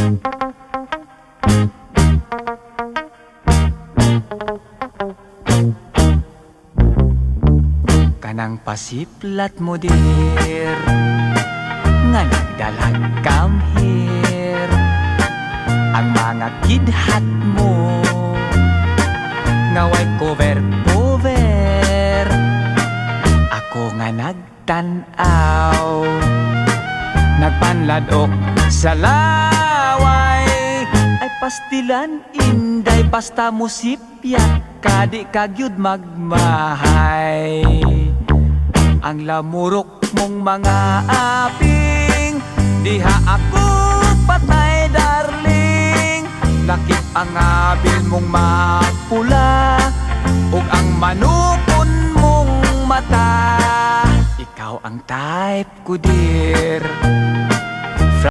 Kanang pasiplat mo dir Nga nagdalag come here. Ang mga kidhat mo Ngaway cover cover. Ako nga nagtanaw Nagpanladok sa Ay pastilan inday Basta musipyat Kadi kagyud magmahay. Ang lamurok mong mga aping Diha ako patay darling. Lakip ang abil mong mapula Ug ang manukon mong mata. Ikaw ang type ko dear